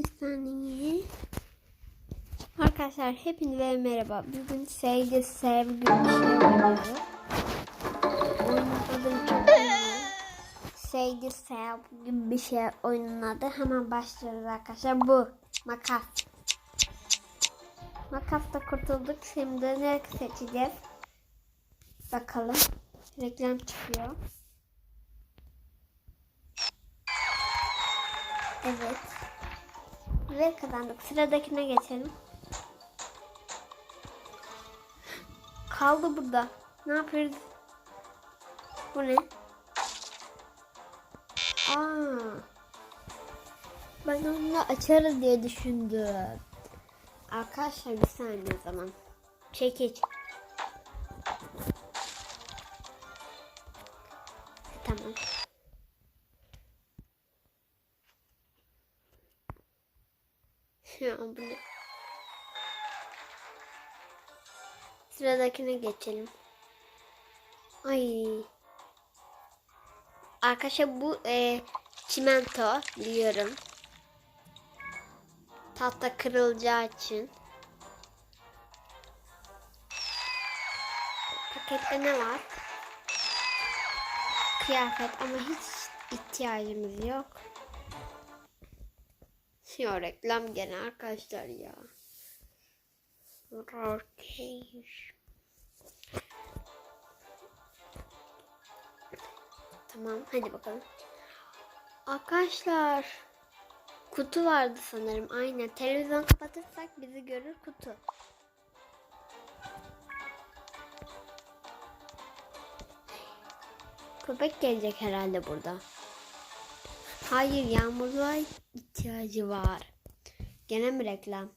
Bir saniye. Arkadaşlar hepinize merhaba. Bugün sevgi sevgi bir şey oynuyoruz. Sevgi sevgi bir şey oyunun. Hemen başlıyoruz arkadaşlar. Bu makas. Makasla kurtulduk. Şimdi ne seçeceğiz? Bakalım. Reklam çıkıyor. Evet. Ve kazandık. Sıradakine geçelim. Kaldı burada. Ne yapıyoruz? Bu ne? Aa. Ben onu açarız diye düşündüm. Arkadaşlar bir saniye o zaman. Çekiç. Sıradakine geçelim. Ay. Arkadaşlar bu e, çimento biliyorum. Tahta kırılacağı için. Pakette ne var? Kıyafet ama hiç ihtiyacımız yok. Ya reklam gene arkadaşlar ya. Rotation. Tamam hadi bakalım. Arkadaşlar kutu vardı sanırım. Aynen televizyon kapatırsak bizi görür kutu. Köpek gelecek herhalde burada. Hayır yağmurluğa ihtiyacı var. Gene mi reklam?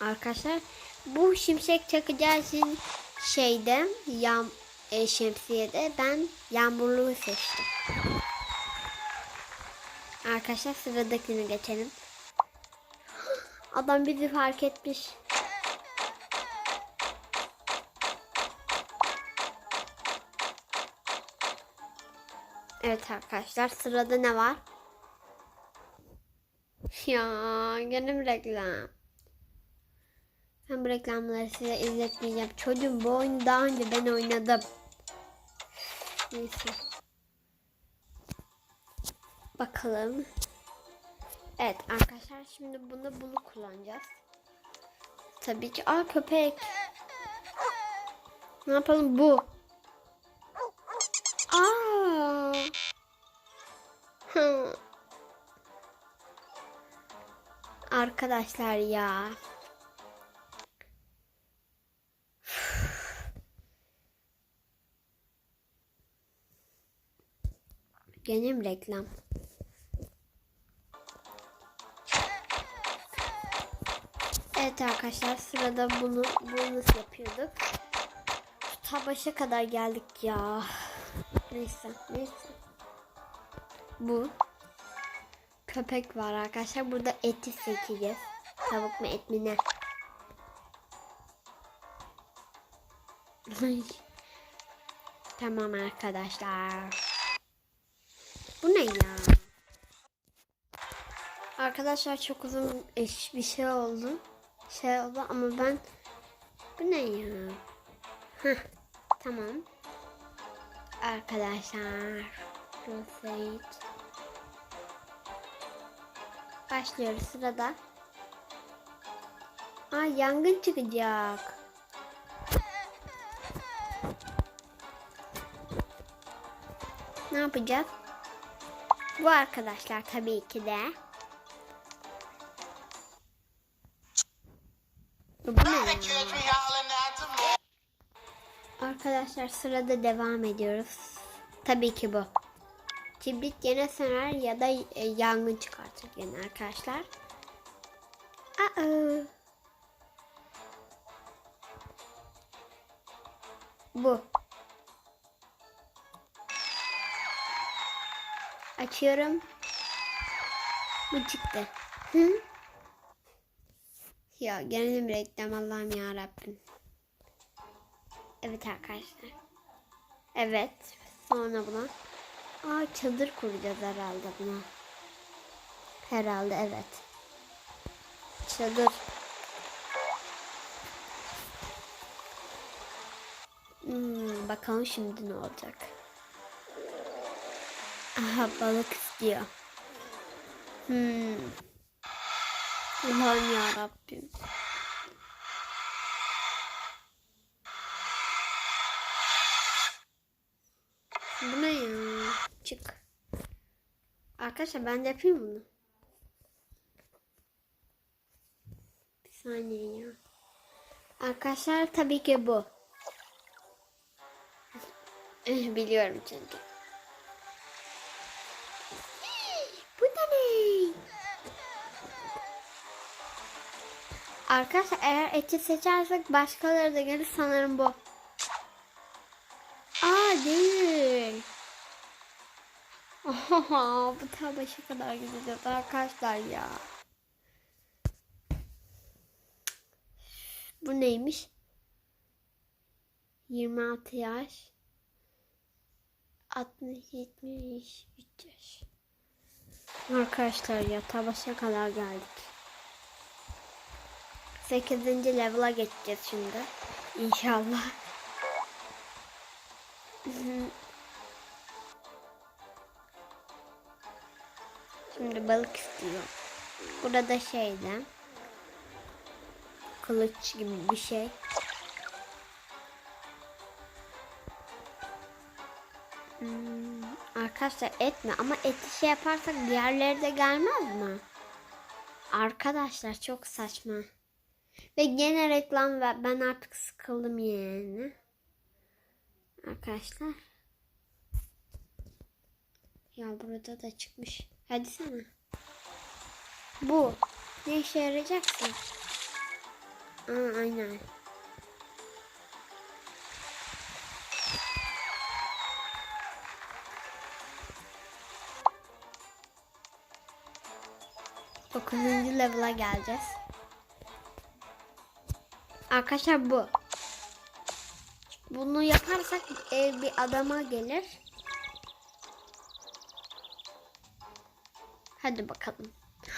Arkadaşlar bu şimşek çakacağı için şeyde yağm e, şemsiyede ben yağmurluğu seçtim. Arkadaşlar sıradakini geçelim. Adam bizi fark etmiş. Evet arkadaşlar sırada ne var? Ya mi reklam? Ben bu reklamları size izletmeyeceğim. Çocuğum bu oyunu daha önce ben oynadım. Neyse. Bakalım. Evet arkadaşlar şimdi bunu bunu kullanacağız. Tabii ki. Aa köpek. Ne yapalım bu? Aa. Arkadaşlar ya. Gene mi reklam? Evet arkadaşlar sırada bunu bunu yapıyorduk? Ta başa kadar geldik ya. Neyse neyse. Bu köpek var arkadaşlar. Burada eti seçeceğiz. Tavuk mu et mi ne? Tamam arkadaşlar. Bu ne ya? Arkadaşlar çok uzun bir şey oldu. Şey oldu ama ben bu ne ya? Heh, tamam. Arkadaşlar proceed. Başlıyoruz sırada. Aa yangın çıkacak. Ne yapacağız? Bu arkadaşlar tabii ki de. Arkadaşlar sırada devam ediyoruz. Tabii ki bu. Kibrit gene söner ya da e, yangın çıkartır gene arkadaşlar. Aa. Bu. Açıyorum. Bu çıktı. Hı? Ya gene bir reklam Allah'ım ya Rabbim. Evet arkadaşlar. Evet. Sonra buna. Aa çadır kuracağız herhalde buna. Herhalde evet. Çadır. Hmm, bakalım şimdi ne olacak. Aha balık istiyor. Hmm. Allah'ım ya Rabbim. Bu ne ya? Çık. Arkadaşlar ben de yapayım bunu. Bir saniye ya. Arkadaşlar tabii ki bu. Biliyorum çünkü. Arkadaşlar eğer eti seçersek başkaları da gelir sanırım bu. Aa değil. Oha, bu ta başa kadar gideceğiz arkadaşlar ya. Bu neymiş? 26 yaş. 60 73 yaş. Arkadaşlar ya ta başa kadar geldik. 8. level'a geçeceğiz şimdi. İnşallah. Şimdi balık istiyor. Burada şeyden kılıç gibi bir şey. Hmm, arkadaşlar et mi? Ama eti şey yaparsak diğerleri de gelmez mi? Arkadaşlar çok saçma. Ve gene reklam ve ben artık sıkıldım yani. Arkadaşlar. Ya burada da çıkmış. Hadi sana. Bu. Ne işe yarayacaksın? Aa, aynen. Dokuzuncu level'a geleceğiz. Arkadaşlar bu. Bunu yaparsak ev bir adama gelir. Hadi bakalım.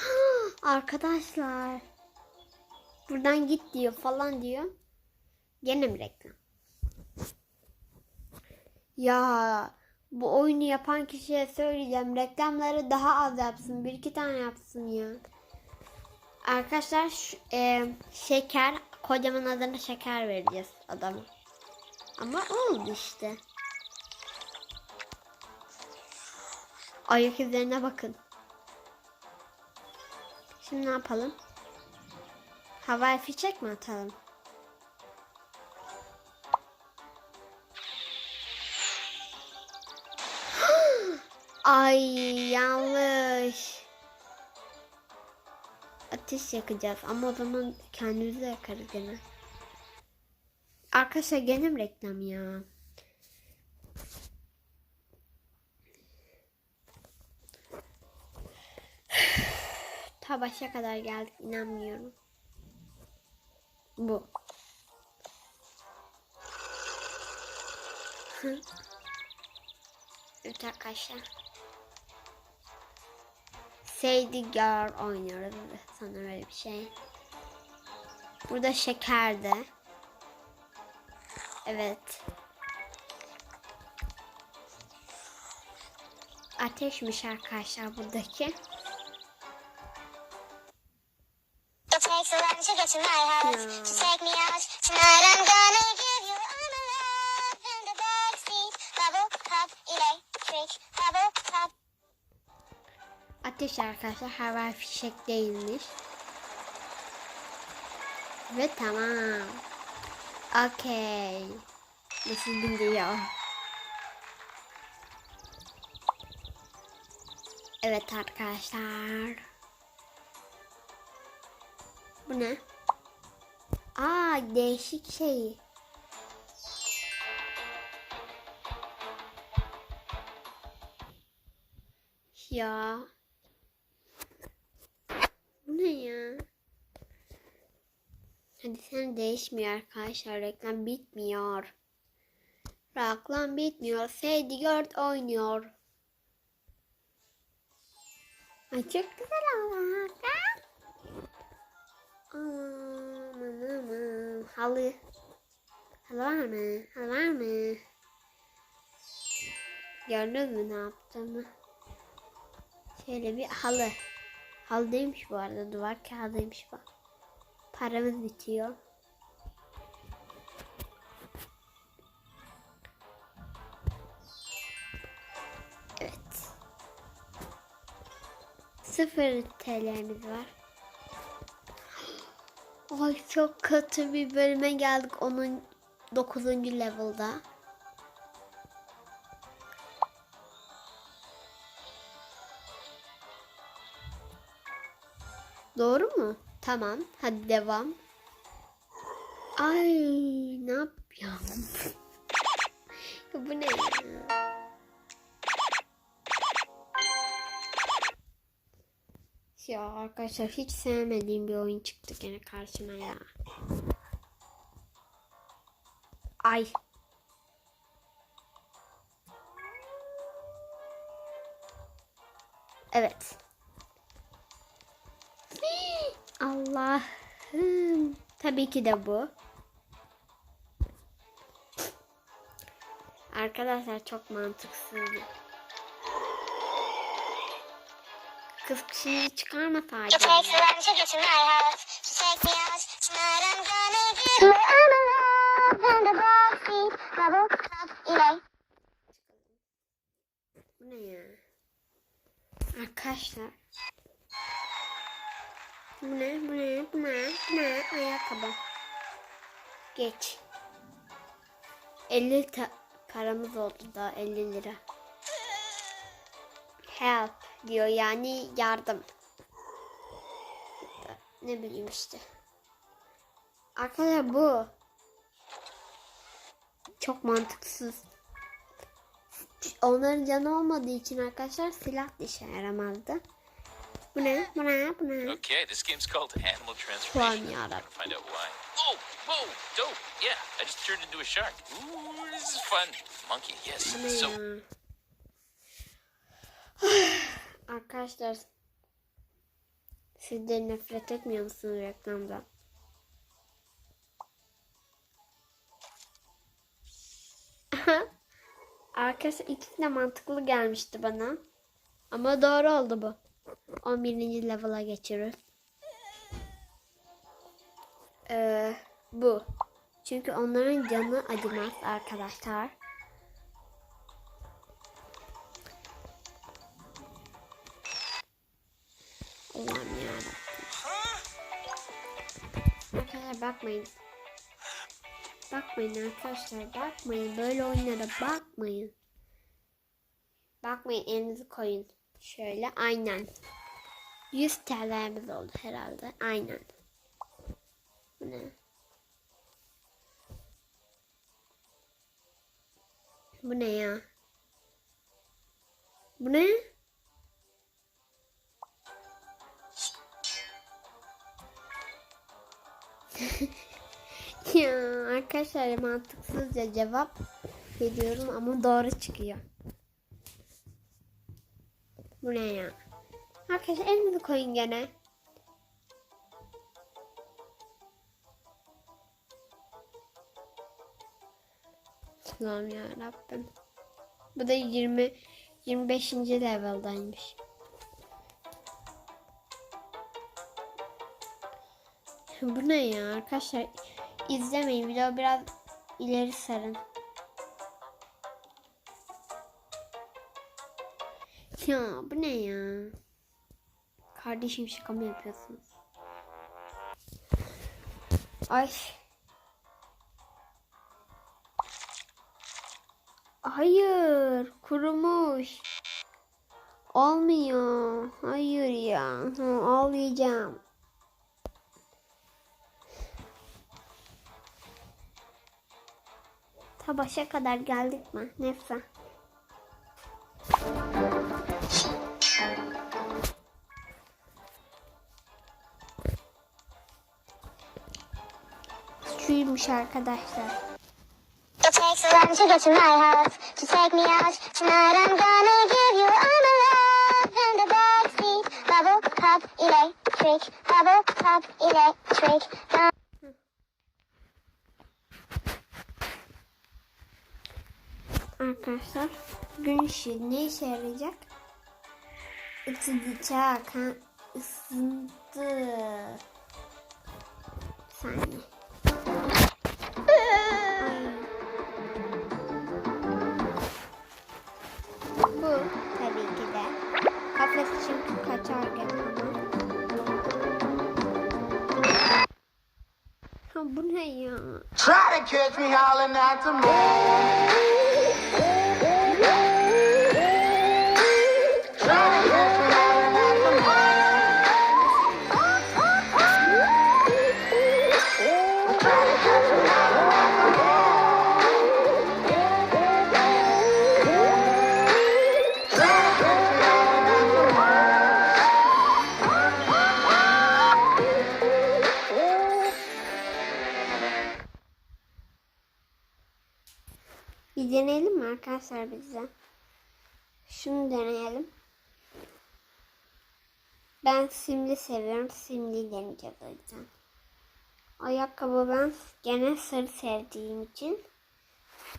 Arkadaşlar. Buradan git diyor falan diyor. Gene mi reklam? Ya bu oyunu yapan kişiye söyleyeceğim. Reklamları daha az yapsın. Bir iki tane yapsın ya. Arkadaşlar e, şeker kocaman adına şeker vereceğiz adama. Ama oldu işte. Ayak izlerine bakın. Şimdi ne yapalım? Havai fişek mi atalım? Ay yanlış. Ateş yakacağız ama o zaman kendimizi yakarız gene. Arkadaşlar gene mi reklam ya? Ta başa kadar geldik inanmıyorum. Bu. Evet arkadaşlar. Girl oynuyoruz sanırım öyle bir şey. Burada şeker de. Evet. Ateşmiş arkadaşlar buradaki. Ateş arkadaşlar havai fişek değilmiş. Ve tamam. Okey. Nasıl gidiyor? Evet arkadaşlar. Bu ne? Aa değişik şey. Ya. Ne ya? Hadi sen değişmiyor arkadaşlar. Reklam bitmiyor. Reklam bitmiyor. Sadie Girl oynuyor. Ay çok güzel ama. Aman aman. Halı. Halı var mı? Halı var mı? Gördün mü ne yaptığımı? Şöyle bir halı. Halı değilmiş bu arada. Duvar kağıdıymış bu. Paramız bitiyor. Evet. Sıfır TL'miz var. Ay çok kötü bir bölüme geldik. Onun 9. level'da. Doğru mu? Tamam. Hadi devam. Ay ne yapıyorum? Ya Bu ne ya? Ya arkadaşlar hiç sevmediğim bir oyun çıktı gene karşıma ya. Ay. Evet. Allah'ım. Tabii ki de bu. Arkadaşlar çok mantıksız. Kız şimdi çıkarmasaydı. Pop ilay. Bu ne ya? Arkadaşlar. Bu ne? Bu ne? Bu ne? Bu ne? Ayakkabı. Geç. 50 ta- paramız oldu da 50 lira. Help diyor yani yardım. Ne bileyim işte. Arkadaşlar bu. Çok mantıksız. Onların canı olmadığı için arkadaşlar silah da işe yaramazdı. Bu ne? Bu ne? Bu ne? Okay, this game's called Animal Transformation. yarabbim. Gotta find out why. Whoa, whoa, dope. Yeah, I just turned into a shark. Ooh, this is fun. Monkey, yes. Bu ne So, ya? Arkadaşlar siz de nefret etmiyor musunuz reklamdan? Arkadaşlar ikisi de mantıklı gelmişti bana. Ama doğru oldu bu. 11. level'a geçiyoruz. Ee, bu. Çünkü onların canı acımaz arkadaşlar. Allah'ım yarabbim. Arkadaşlar bakmayın. Bakmayın arkadaşlar bakmayın. Böyle oyunlara bakmayın. Bakmayın elinizi koyun. Şöyle aynen. 100 TL'miz oldu herhalde. Aynen. Bu ne? Bu ne ya? Bu ne? ya arkadaşlar mantıksızca cevap veriyorum ama doğru çıkıyor. Bu ne ya? Arkadaşlar elinizi koyun gene. Allah'ım ya Rabbim. Bu da 20 25. level'daymış. Bu ne ya arkadaşlar? İzlemeyin. Video biraz ileri sarın. Ya bu ne ya? Kardeşim şaka mı yapıyorsunuz? Ay. Hayır, kurumuş. Olmuyor. Hayır ya. Hı, ağlayacağım. Ta başa kadar geldik mi? Neyse. Şuymuş arkadaşlar. Arkadaşlar gün ışığı ne işe? Isındı. Bir saniye. Ay. Bu tabii ki de. Kafes çünkü kaçar. Ha bu ne ya? To catch me howling at the moon. Bir deneyelim mi arkadaşlar bize? Şunu deneyelim. Ben simli seviyorum. Simli deneyeceğiz o. Ayakkabı ben gene sarı sevdiğim için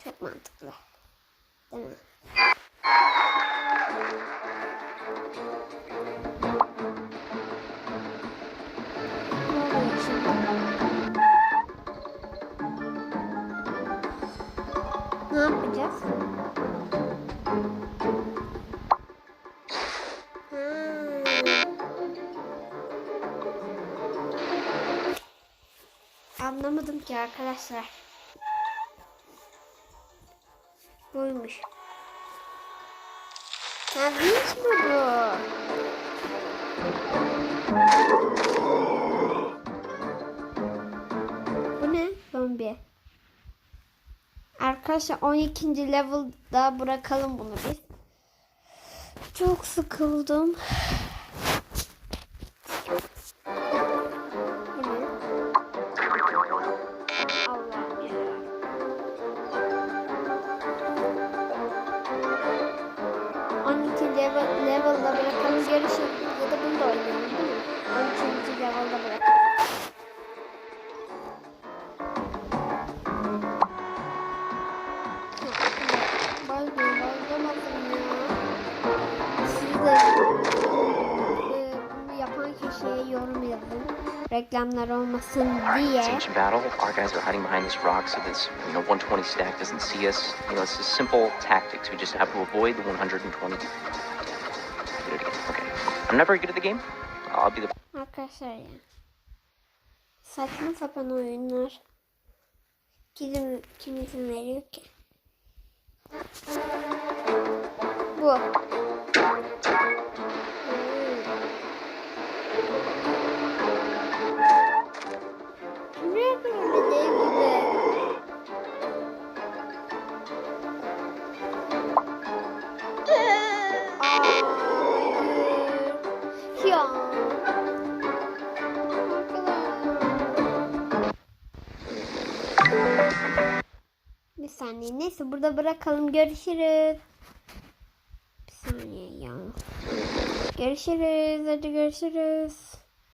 çok mantıklı. Değil mi? Ki arkadaşlar. Buymuş. Vinç mi bu? Bu ne? Zombi. Arkadaşlar 12. level'da bırakalım bunu biz. Çok sıkıldım. Reklamlar olmasın diye. It's battle. Our guys are hiding behind this rock so this, you know, 120 stack doesn't see us. You know, it's just simple tactics. We just have to avoid the 120. Did it again. Okay. I'm not very good at the game. I'll be the Arkadaşlar ya. Saçma sapan oyunlar. Kim, kim izin veriyor ki? Bu. Burada bırakalım. Görüşürüz. Bir saniye ya. Görüşürüz. Hadi görüşürüz.